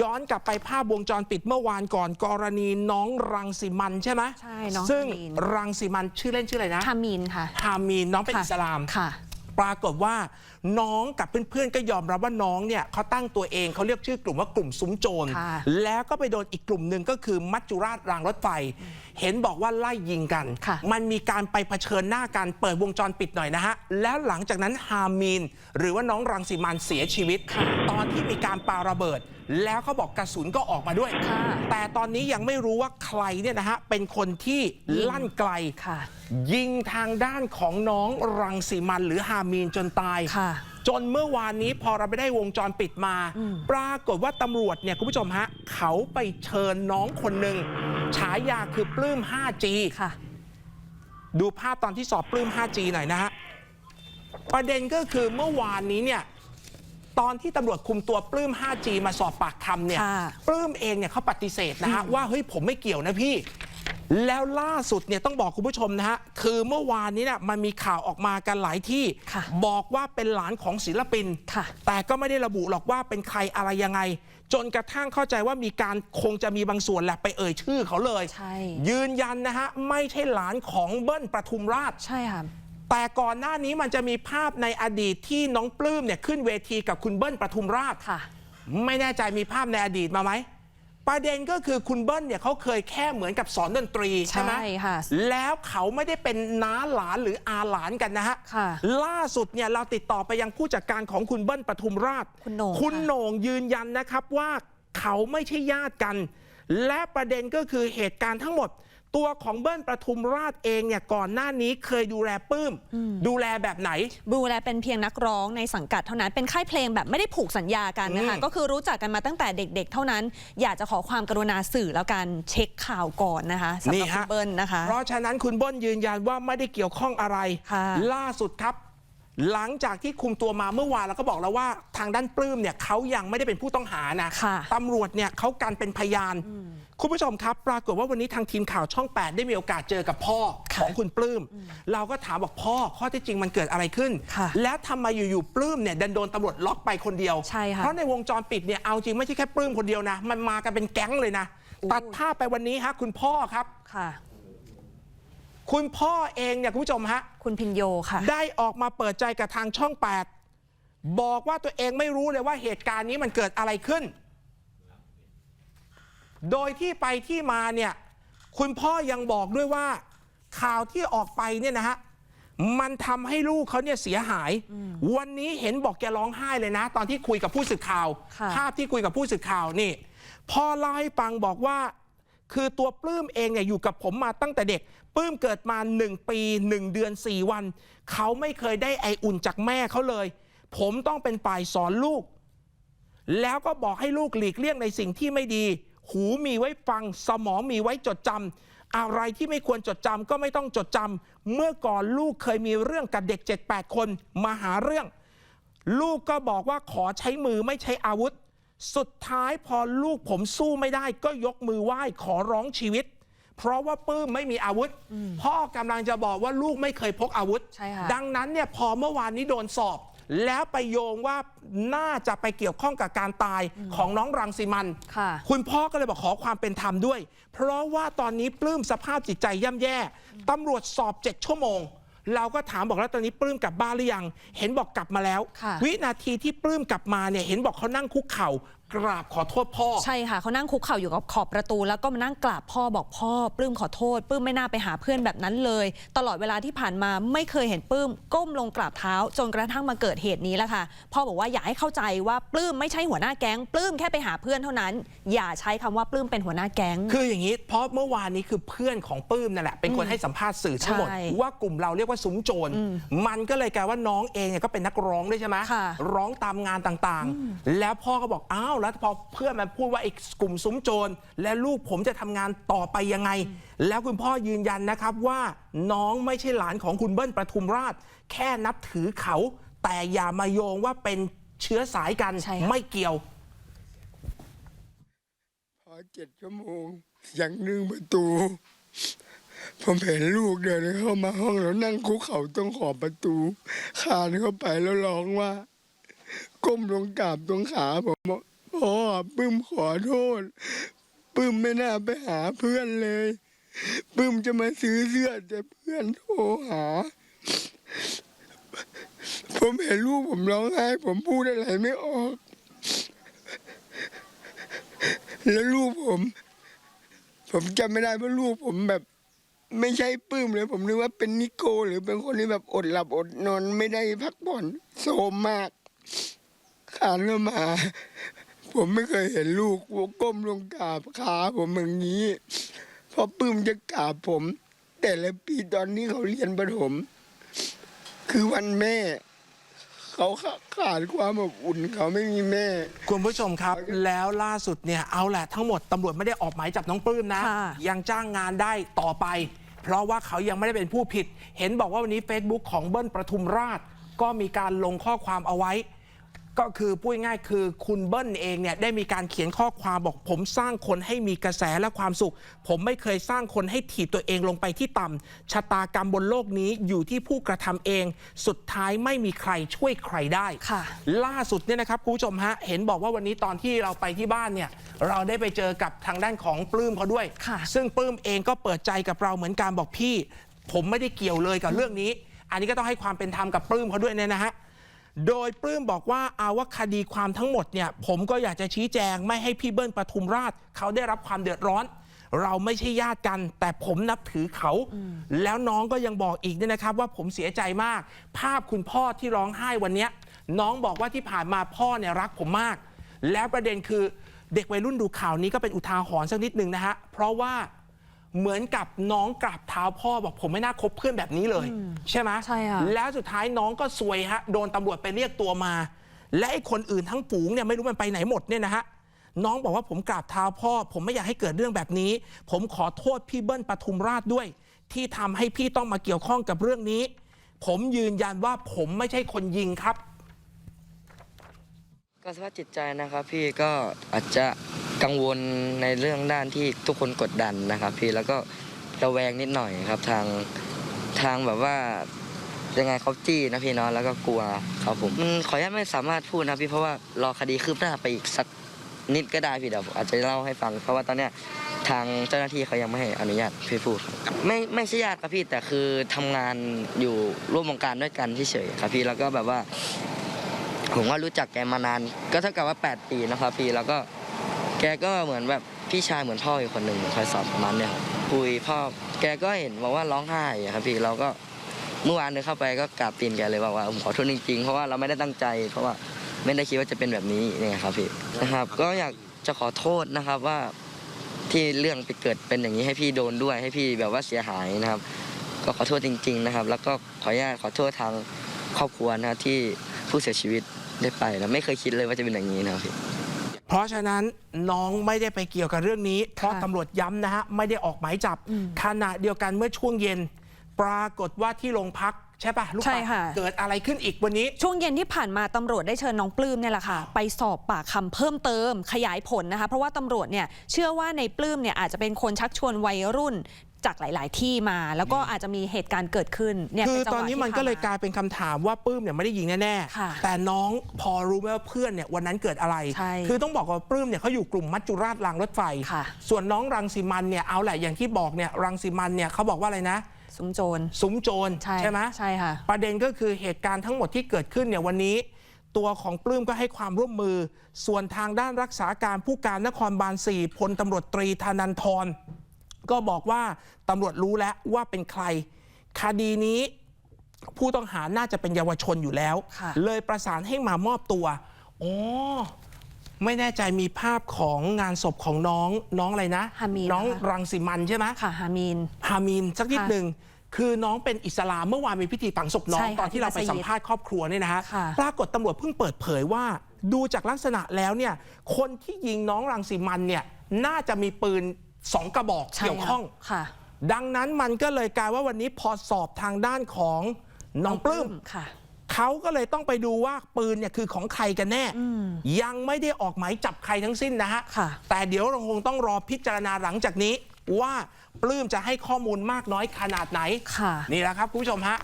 ย้อนกลับไปภาพวงจรปิดเมื่อวานก่อน กรณีน้องรังสิมันใช่ไหมใช่น้องซึ่งฮามีน รังสิมันชื่อเล่นชื่ออะไรนะทามีนค่ะฮามีนน้องเป็นค่ะอิสลาม ค่ะ ปรากฏว่าน้องกับเพื่อนๆ ก็ยอมรับว่าน้องเนี่ยเขาตั้งตัวเองเขาเรียกชื่อกลุ่มว่ากลุ่มซุ้มโจร ค่ะ แล้วก็ไปโดนอีกกลุ่มหนึ่งก็คือมัจจุราชรางรถไฟ เห็นบอกว่าไล่ยิงกัน ค่ะ มันมีการไปเผชิญหน้ากันเปิดวงจรปิดหน่อยนะฮะ แล้วหลังจากนั้นฮามีน หรือว่าน้องรังสีมันเสียชีวิต ตอนที่มีการปาระเบิด แล้วเขาบอกกระสุนก็ออกมาด้วย ค่ะแต่ตอนนี้ยังไม่รู้ว่าใครเนี่ยนะฮะเป็นคนที่ยิงลั่นไกล ค่ะ ยิงทางด้านของน้องรังสีมันหรือฮามีนจนตาย ค่ะ จนเมื่อวานนี้พอเราไปได้วงจรปิดมาปรากฏว่าตำรวจเนี่ยคุณผู้ชมฮะ เขาไปเชิญน้องคนหนึ่งฉายาคือปลื้ม 5G ค่ะ ดูภาพตอนที่สอบปลื้ม 5G หน่อยนะฮะ ประเด็นก็คือเมื่อวานนี้เนี่ย ตอนที่ตำรวจคุมตัวปลื้ม 5G มาสอบปากคำเนี่ยค่ะปลื้มเองเนี่ยเขาปฏิเสธนะฮะว่าเฮ้ยผมไม่เกี่ยวนะพี่ แล้วล่าสุดเนี่ยต้องบอกคุณผู้ชมนะฮะคือเมื่อวานนี้เนี่ยมันมีข่าวออกมากันหลายที่ค่ะบอกว่าเป็นหลานของศิลปินค่ะแต่ก็ไม่ได้ระบุหรอกว่าเป็นใครอะไรยังไง จนกระทั่งเข้าใจว่ามีการคงจะมีบางส่วนแหละไปเอ่ยชื่อเขาเลยใช่ยืนยันนะฮะไม่ใช่หลานของเบิ้ลประทุมราชใช่ค่ะ แต่ก่อนหน้านี้มันจะมีภาพในอดีตที่น้องปลื้มเนี่ยขึ้นเวทีกับคุณเบิ้ลประทุมราชค่ะ ไม่แน่ใจมีภาพในอดีตมาไหมประเด็นก็คือคุณเบิ้ลเนี่ยเขาเคยแค่เหมือนกับสอนดนตรีใช่ไหมใช่ค่ะแล้วเขาไม่ได้เป็นน้าหลานหรืออาหลานกันนะฮะค่ะล่าสุดเนี่ยเราติดต่อไปยังผู้จัดการของคุณเบิ้ลปทุมราช คุณโหน่งคุณค่ะ โหน่งยืนยันนะครับว่าเขาไม่ใช่ญาติกัน และประเด็นก็คือเหตุการณ์ทั้งหมด ตัวของเบิ้ลประทุมราชเองเนี่ยก่อนหน้านี้เคยดูแลปลื้ม ดูแลแบบไหน ดูแลเป็นเพียงนักร้องในสังกัดเท่านั้นเป็นค่ายเพลงแบบไม่ได้ผูกสัญญากันนะคะอืมก็คือรู้จักกันมาตั้งแต่เด็ก ๆ เท่านั้น อยากจะขอความกรุณาสื่อแล้วกันเช็คข่าวก่อนนะคะสำหรับคุณเบิ้ลนะคะ เพราะฉะนั้นคุณเบิ้ลยืนยันว่าไม่ได้เกี่ยวข้องอะไรค่ะล่าสุดครับ หลังจากที่คุมตัวมาเมื่อวานเราก็บอกแล้วว่าทางด้านปลื้มเนี่ยเขายังไม่ได้เป็นผู้ต้องหานะค่ะตำรวจเนี่ยเขากันเป็นพยาน คุณผู้ชมครับ ปรากฏว่าวันนี้ทางทีมข่าวช่อง 8 ได้มีโอกาสเจอกับพ่อค่ะของคุณปลื้ม เราก็ถามบอกพ่อข้อเที่จริงมันเกิดอะไรขึ้นค่ะและทำไมอยู่ๆปลื้มเนี่ยดันโดนตำรวจล็อกไปคนเดียวใช่ค่ะเพราะในวงจรปิดเนี่ยเอาจริงไม่ใช่แค่ปลื้มคนเดียวนะ มันมากันเป็นแก๊งเลยนะตัดภาพไปวันนี้ฮะคุณพ่อครับ ค่ะคุณพ่อเองเนี่ยคุณผู้ชมฮะ คุณพินโยค่ะ ได้ออกมาเปิดใจกับทางช่อง 8 บอกว่าตัวเองไม่รู้เลยว่าเหตุการณ์นี้มันเกิดอะไรขึ้น โดยที่ไปที่มาเนี่ย คุณพ่อยังบอกด้วยว่า ข่าวที่ออกไปเนี่ยนะฮะมันทำให้ลูกเขาเนี่ยเสียหาย วันนี้เห็นบอกแกร้องไห้เลยนะ ตอนที่คุยกับผู้สื่อข่าวค่ะภาพที่คุยกับผู้สื่อข่าวนี่ พ่อเล่าให้ฟังบอกว่า คือตัวปลื้มเองเนี่ยอยู่กับผมมาตั้งแต่เด็กปลื้มเกิดมา 1 ปี 1 เดือน 4 วัน เขาไม่เคยได้ไออุ่นจากแม่เขาเลย ผมต้องเป็นฝ่ายสอนลูก แล้วก็บอกให้ลูกหลีกเลี่ยงในสิ่งที่ไม่ดี หูมีไว้ฟังสมองมีไว้จดจำอะไรที่ไม่ควรจดจำก็ไม่ต้องจดจำเมื่อก่อนลูกเคยมีเรื่องกับเด็ก 7-8 คนมาหาเรื่อง ลูกก็บอกว่าขอใช้มือไม่ใช้อาวุธ สุดท้ายพอลูกผมสู้ไม่ได้ ก็ยกมือไหว้ขอร้องชีวิต เพราะว่าปื้มไม่มีอาวุธ พ่อกำลังจะบอกว่าลูกไม่เคยพกอาวุธ ใช่ค่ะ ดังนั้นเนี่ยพอเมื่อวานนี้โดนสอบ แล้วไปโยงว่าน่าจะไปเกี่ยวข้องกับการตายของน้องรังสิมันค่ะคุณพ่อก็เลยบอกขอความเป็นธรรมด้วย เพราะว่าตอนนี้ปลื้มสภาพจิตใจย่ำแย่ตำรวจสอบ 7 ชั่วโมง เราก็ถามบอกแล้วตอนนี้ปลื้มกลับบ้านหรือยัง เห็นบอกกลับมาแล้วค่ะวินาทีที่ปลื้มกลับมาเนี่ยเห็นบอกเขานั่งคุกเข่า กราบขอโทษพ่อ ใช่ค่ะเขานั่งคุกเข่าอยู่กับขอบประตู แล้วก็มานั่งกราบพ่อบอกพ่อปลื้มขอโทษปลื้มไม่น่าไปหาเพื่อนแบบนั้นเลย ตลอดเวลาที่ผ่านมาไม่เคยเห็นปลื้มก้มลงกราบเท้า จนกระทั่งมาเกิดเหตุนี้แหละค่ะพ่อบอกว่าอยากให้เข้าใจว่าปลื้มไม่ใช่หัวหน้าแก๊งปลื้มแค่ไปหาเพื่อนเท่านั้น อย่าใช้คำว่าปลื้มเป็นหัวหน้าแก๊ง คืออย่างนี้ เพราะเมื่อวานนี้คือเพื่อนของปื้มนั่นแหละเป็นคนให้สัมภาษณ์สื่อทั้งหมดใช่ว่ากลุ่มเราเรียกว่าซุ้มโจรมันก็เลยกลายว่าน้องเองเนี่ยก็เป็นนักร้องด้วยใช่ไหมค่ะร้องตามงานต่างๆ แล้วพ่อก็บอกอ้าวแล้วพอเพื่อนมันพูดว่าไอ้กลุ่มซุ้มโจรและลูกผมจะทำงานต่อไปยังไง แล้วคุณพ่อยืนยันนะครับว่าน้องไม่ใช่หลานของคุณเบิ้ลประทุมราช แค่นับถือเขา แต่อย่ามาโยงว่าเป็นเชื้อสายกันใช่ค่ะไม่เกี่ยว พอเจ็ดชั่วโมงอย่างหนึ่งประตู ผมเห็นลูกเดินเข้ามาห้องแล้วนั่งคุกเข่าตรงขอบประตูคานเข้าไปแล้วร้องว่า ก้มลงกราบตรงขาผมบอก พ่อปื้มขอโทษปื้มไม่น่าไปหาเพื่อนเลยปื้มจะมาซื้อเสื้อแต่เพื่อนโทรหา ผมเห็นลูกผมร้องไห้ผมพูดอะไรไม่ออก แล้วลูกผม ผมจำไม่ได้ว่าลูกผมแบบ ไม่ใช่ปื้มเลย ผมนึกว่าเป็นนิโกหรือเป็นคนที่แบบอดหลับอดนอนไม่ได้พักผ่อนโซมมากขานก็มา ผมไม่เคยเห็นลูกก้มลงกราบขาผมอย่างนี้เพราะปลื้มจะกราบผม แต่ละปีตอนนี้เขาเรียนประถม คือวันแม่ เขาขาดความอบอุ่นเขาไม่มีแม่ คุณผู้ชมครับ แล้วล่าสุดเนี่ยเอาแหละทั้งหมดตำรวจไม่ได้ออกหมายจับน้องปลื้มนะ ค่ะ ยังจ้างงานได้ต่อไป เพราะว่าเขายังไม่ได้เป็นผู้ผิด เห็นบอกว่าวันนี้ Facebook ของเบิ้ลประทุมราช ก็มีการลงข้อความเอาไว้ ก็คือพูดง่ายๆคือคุณเบิ้ลเองเนี่ยได้มีการเขียนข้อความบอกผมสร้างคนให้มีกระแสและความสุข ผมไม่เคยสร้างคนให้ถีบตัวเองลงไปที่ต่ำชะตากรรมบนโลกนี้อยู่ที่ผู้กระทำเอง สุดท้ายไม่มีใครช่วยใครได้ค่ะล่าสุดเนี่ยนะครับคุณผู้ชมฮะเห็นบอกว่าวันนี้ตอนที่เราไปที่บ้านเนี่ยเราได้ไปเจอกับทางด้านของปลื้มเขาด้วยค่ะซึ่งปลื้มเองก็เปิดใจกับเราเหมือนกันบอกพี่ ผมไม่ได้เกี่ยวเลยกับเรื่องนี้ อันนี้ก็ต้องให้ความเป็นธรรมกับปลื้มเขาด้วยเนี่ยนะฮะ โดยปลื้มบอกว่าเอาว่าคดีความทั้งหมดเนี่ยผมก็อยากจะชี้แจงไม่ให้พี่เบิ้ลปทุมราช เขาได้รับความเดือดร้อน เราไม่ใช่ญาติกัน แต่ผมนับถือเขา แล้วน้องก็ยังบอกอีกเนี่ยนะครับ ว่าผมเสียใจมาก ภาพคุณพ่อที่ร้องไห้วันเนี้ยน้องบอกว่าที่ผ่านมาพ่อเนี่ยรักผมมาก แล้วประเด็นคือเด็กวัยรุ่นดูข่าวนี้ก็เป็นอุทาหรณ์สักนิดหนึ่งนะฮะเพราะว่า เหมือนกับน้องกราบเท้าพ่อบอกผมไม่น่าคบเพื่อนแบบนี้เลย ใช่ไหมใช่ค่ะแล้วสุดท้ายน้องก็ซวยฮะโดนตำรวจไปเรียกตัวมา และไอ้คนอื่นทั้งฝูงเนี่ยไม่รู้มันไปไหนหมดเนี่ยนะฮะน้องบอกว่าผมกราบเท้าพ่อ ผมไม่อยากให้เกิดเรื่องแบบนี้ ผมขอโทษพี่เบิ้ลปทุมราชด้วย ที่ทำให้พี่ต้องมาเกี่ยวข้องกับเรื่องนี้ ผมยืนยันว่าผมไม่ใช่คนยิงครับ ก็สภาพจิตใจนะครับพี่ก็อาจจะ กังวลในเรื่องด้านที่ทุกคนกดดันนะครับพี่แล้วก็ระแวงนิดหน่อยครับทางทางแบบว่ายังไงเขาจี้นะพี่เนาะแล้วก็กลัวครับผมมันขออนุญาตไม่สามารถพูดนะพี่เพราะว่ารอคดีคืบหน้าไปอีกสักนิดก็ได้พี่เดี๋ยวอาจจะเล่าให้ฟัง เพราะว่าตอนเนี้ยทางเจ้าหน้าที่เขายังไม่ให้อนุญาตพี่พูดครับไม่ไม่ใช่ญาติครับพี่แต่คือทำงานอยู่ร่วมวงการด้วยกันเฉยๆครับพี่แล้วก็แบบว่า ผมว่ารู้จักแกมานาน ก็เท่ากับว่า 8 ปีนะครับพี่แล้วก็ แกก็เหมือนแบบพี่ชายเหมือนพ่ออีกคนหนึ่งคอยสอบประมาณเนี่ยครับคุยพ่อแกก็เห็นบอกว่าร้องไห้อะครับพี่เราก็เมื่อวานเดินเข้าไปก็กราบตีนแกเลยบอกว่าผมขอโทษจริงๆเพราะว่าเราไม่ได้ตั้งใจ เพราะว่าไม่ได้คิดว่าจะเป็นแบบนี้เนี่ยครับพี่นะครับ ก็อยากจะขอโทษนะครับว่าที่เรื่องไปเกิดเป็นอย่างนี้ให้พี่โดนด้วยให้พี่แบบว่าเสียหายนะครับ ก็ขอโทษจริง ๆนะครับ แล้วก็ขออนุญาตขอโทษทางครอบครัวนะที่ผู้เสียชีวิตได้ไปนะไม่เคยคิดเลยว่าจะเป็นอย่างนี้นะครับพี่ เพราะฉะนั้นน้องไม่ได้ไปเกี่ยวกับเรื่องนี้ เพราะตำรวจย้ำนะฮะ ไม่ได้ออกหมายจับขณะเดียวกันเมื่อช่วงเย็น ปรากฏว่าที่โรงพักใช่ปะลูกใช่ปัดค่ะเกิดอะไรขึ้นอีกวันนี้ ช่วงเย็นที่ผ่านมาตำรวจได้เชิญน้องปลื้มเนี่ยแหละค่ะ ไปสอบปากคำเพิ่มเติมขยายผลนะคะ เพราะว่าตำรวจเนี่ยเชื่อว่าในปลื้มเนี่ยอาจจะเป็นคนชักชวนวัยรุ่น จากหลาย ๆ ที่มา แล้วก็อาจจะมีเหตุการณ์เกิดขึ้นเนี่ยคือเป็จังหตอวะนนี้ที่มันก็เลยพกลายเป็นคำถามว่าปื้มเนี่ยไม่ได้ยิงแน่ค่ะๆแต่น้องพอรู้ไหมว่าเพื่อนเนี่ยวันนั้นเกิดอะไรใช่คือต้องบอกว่าปลื้มเนี่ยเขาอยู่กลุ่มมัจจุราชรางรถไฟค่ะส่วนน้องรังสีมันเนี่ยเอาแหละอย่างที่บอกเนี่ยรังสีมันเนี่ยเขาบอกว่าอะไรนะซุ้มโจรซุ้มโจรใช่ไหมใช่ค่ะประเด็นก็คือเหตุการณ์ทั้งหมดที่เกิดขึ้นเนี่ยวันนี้ตัวของปลื้มก็ให้ความร่วมมือ ส่วนทางด้านรักษาการผู้การนครบาล 4 พลตำรวจตรีธนันทร ก็บอกว่าตำรวจรู้แล้วว่าเป็นใคร คดีนี้ผู้ต้องหาน่าจะเป็นเยาวชนอยู่แล้วค่ะเลยประสานให้มามอบตัวอ๋อไม่แน่ใจมีภาพของงานศพของน้องน้องอะไรนะฮามีนน้องนะคะรังสิมันใช่ไหมค่ะฮามีนฮามีนสักนิดค่ะหนึ่งคือน้องเป็นอิสลามเมื่อวานมีพิธีฝังศพน้อใช่งค่ะตอนที่เราไปที่มัสยิดสัมภาษณ์ครอบครัวเนี่ยนะฮะค่ะปรากฏตำรวจเพิ่งเปิดเผยว่า ดูจากลักษณะแล้วเนี่ยคนที่ยิงน้องรังสีมันเนี่ยน่าจะมีปืน สองกระบอกใช่เกี่ยวข้อง ค่ะ ดังนั้นมันก็เลยกลายว่าวันนี้พอสอบทางด้านของน้องปลื้มค่ะเขาก็เลยต้องไปดูว่าปืนเนี่ยคือของใครกันแน่ ยังไม่ได้ออกหมายจับใครทั้งสิ้นนะฮะค่ะแต่เดี๋ยวเราคงต้องรอพิจารณาหลังจากนี้ ว่าปลื้มจะให้ข้อมูลมากน้อยขนาดไหนค่ะนี่แหละครับคุณผู้ชมฮะ